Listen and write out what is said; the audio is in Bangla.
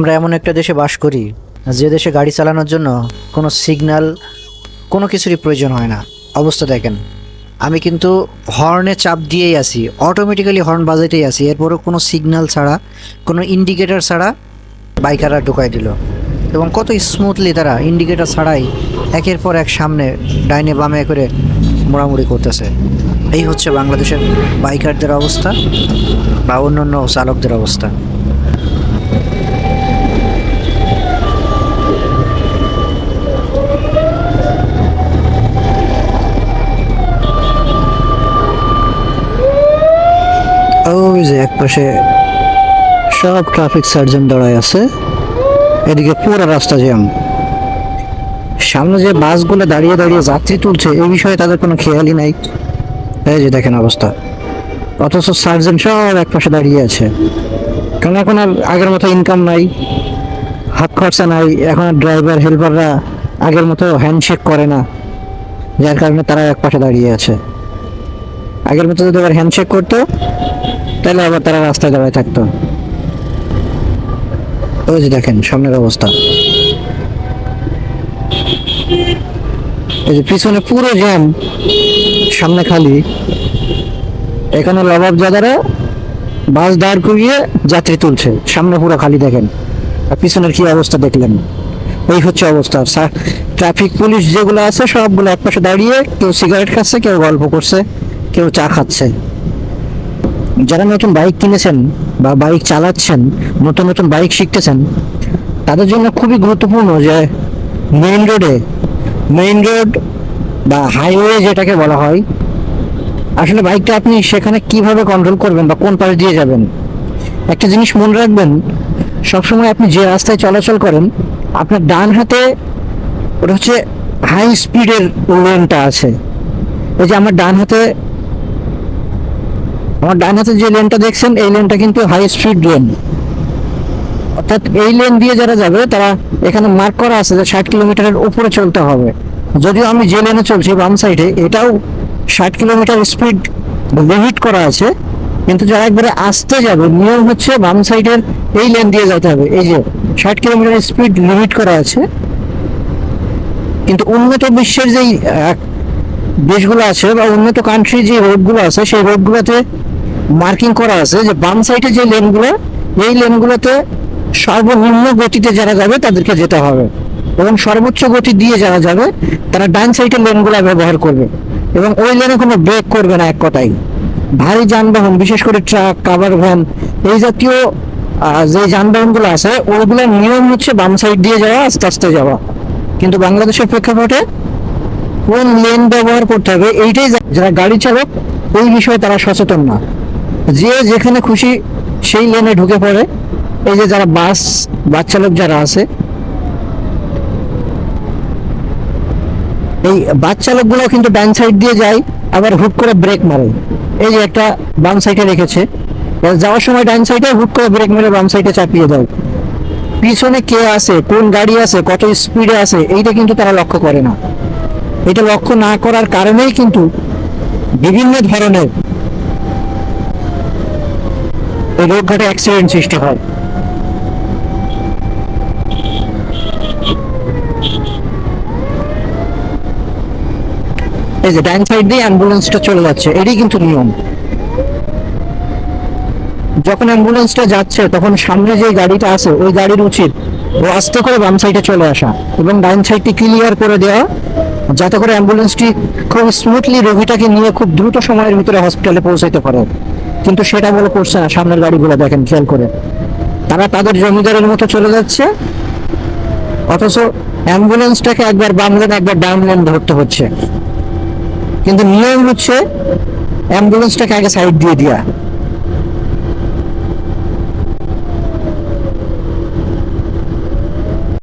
আমরা এমন একটা দেশে বাস করি, যে দেশে গাড়ি চালানোর জন্য কোনো সিগন্যাল কোনো কিছুরই প্রয়োজন হয় না। অবস্থা দেখেন, আমি কিন্তু হর্নে চাপ দিয়েই আছি অটোমেটিক্যালি হর্ন বাজাইতেই আছি, এরপরও কোনো সিগন্যাল ছাড়া, কোনো ইন্ডিকেটার ছাড়া বাইকাররা ঢুকাই দিল। এবং কত স্মুথলি তারা ইন্ডিকেটার ছাড়াই একের পর এক সামনে ডাইনে বামে করে মোড়ামুড়ি করতেছে। এই হচ্ছে বাংলাদেশের বাইকারদের অবস্থা বা অন্য অন্য চালকদের অবস্থা। পাশে সব ট্রাফিক সার্জন দাঁড়ায় আছে। এদিকে পুরো রাস্তা জ্যাম। সামনে যে বাসগুলো দাঁড়িয়ে দাঁড়িয়ে যাত্রী তুলছে, এই বিষয়ে তাদের কোনো খেয়ালই নাই। এই যে দেখেন অবস্থা। অথচ সার্জন সব এক পাশে দাঁড়িয়ে আছে। কারণ এখন আর আগের মতো ইনকাম নাই, হাত খরচা নাই, এখন আর ড্রাইভার হেল্পাররা আগের মতো হ্যান্ডশেক করে না। যার কারণে তারা এক পাশে দাঁড়িয়ে আছে। আগের মতো যদি আবার হ্যান্ডশেক করতো তাহলে আবার তারা রাস্তায় দাঁড়ায় থাকতো। ওই যে দেখেন, সামনের অবস্থা। এই যে পিছনে পুরো জ্যাম, সামনে খালি। এখানে লবাব জাদারা বাস দাঁড় করিয়ে যাত্রী তুলছে। সামনে পুরো খালি দেখেন। আর পিছনের কি অবস্থা দেখলেন? এই হচ্ছে অবস্থা। ট্রাফিক, পুলিশ যেগুলো আছে সবগুলো একপাশে দাঁড়িয়ে কেউ সিগারেট খাচ্ছে, কেউ গল্প করছে, কেউ চা খাচ্ছে। যারা নতুন বাইক কিনেছেন বা বাইক চালাচ্ছেন, নতুন নতুন বাইক শিখতেছেন, তাদের জন্য খুবই গুরুত্বপূর্ণ যে মেইন রোডে মেইন রোড বা হাইওয়ে যেটাকে বলা হয়, আসলে বাইকটা আপনি সেখানে কীভাবে কন্ট্রোল করবেন বা কোন পাশে দিয়ে যাবেন? একটা জিনিস মনে রাখবেন, সবসময় আপনি যে রাস্তায় চলাচল করেন, আপনার ডান হাতে ওটা হচ্ছে হাই স্পিডের লেনটা আছে। ওই যে আমার ডান হাতে আমার ডান হাতে যে লেনটা দেখছেন, এই লেনটা কিন্তু হাই স্পিড লেন অর্থাৎ এই লেন দিয়ে যারা যাবে, তারা এখানে মার্ক করা আছে যে ষাট কিলোমিটারের উপরে চলতে হবে। যদিও আমি যে লেনে চলছি, বাম সাইডে এটাও ষাট কিলোমিটার স্পিড লিমিট করা আছে। কিন্তু যারা একবারে আসতে যাবে, নিয়ম হচ্ছে বাম সাইডের এই লেন দিয়ে যেতে হবে। এই যে ষাট কিলোমিটার স্পিড লিমিট করা আছে। কিন্তু উন্নত বিশ্বের যেই দেশগুলো আছে বা উন্নত কান্ট্রি যে রোডগুলো আছে, সেই রোডগুলোতে মার্কিং করা আছে যে বাম সাইডে যে লেনগুলো, এই লেনগুলোতে সর্বনিম্ন গতিতে যারা যাবে তাদেরকে যেতে হবে। এবং সর্বোচ্চ গতি দিয়ে যারা যাবে, তারা ডান সাইডের লেনগুলো ব্যবহার করবে। এবং ওই লেনে কোনো ব্রেক করবে না এক কথাই ভারী যানবাহন, বিশেষ করে ট্রাক কাভার ভ্যান, এই জাতীয় যে যানবাহনগুলো আছে ওইগুলোর নিয়ম হচ্ছে বাম সাইড দিয়ে যাওয়া, আস্তে আস্তে যাওয়া। কিন্তু বাংলাদেশের প্রেক্ষাপটে কোন লেন ব্যবহার করতে হবে, এইটাই যারা গাড়ি চালক, ওই বিষয়ে তারা সচেতন না। যে যেখানে খুশি সেই লেনে ঢুকে পড়ে। এই যে যারা বাস বাস চালক যারা আছে, এই বাস চালকগুলো কিন্তু ডান সাইড দিয়ে যায়, আবার হুট করে ব্রেক মারে। এই যে একটা বাম সাইডে রেখেছে। যাওয়ার সময় ডান সাইডে হুট করে ব্রেক মেরে বাম সাইডে চাপিয়ে দেয় পিছনে কে আছে, কোন গাড়ি আছে, কত স্পিডে আছে, এইটা কিন্তু তারা লক্ষ্য করে না। এটা লক্ষ্য না করার কারণেই কিন্তু বিভিন্ন ধরনের এই রোডঘাটে অ্যাক্সিডেন্ট সৃষ্টি হয়। এই যে ডান সাইড দিয়ে অ্যাম্বুলেন্সটা চলে যাচ্ছে এটাই কিন্তু নিয়ম। যখন অ্যাম্বুলেন্সটা যাচ্ছে, তখন সামনে যে গাড়িটা আছে, ওই গাড়ির উচিত ও আস্তে করে বাম সাইডে চলে আসা এবং ডান সাইডটি ক্লিয়ার করে দেওয়া, যাতে করে অ্যাম্বুলেন্সটি খুব স্মুথলি রোগীটাকে নিয়ে খুব দ্রুত সময়ের ভিতরে হসপিটালে পৌঁছাতে পারে। কিন্তু সেটা বলে করছে না। সামনের গাড়িগুলো দেখেন, খেয়াল করে তারা তাদের জমিদারের মতো চলে যাচ্ছে। অথচ অ্যাম্বুলেন্সটাকে একবার বাম লেন একবার ডাউনলেন ধরতে হচ্ছে। কিন্তু নিয়ম হচ্ছে, অ্যাম্বুলেন্সটাকে আগে সাইড দিয়ে দেওয়া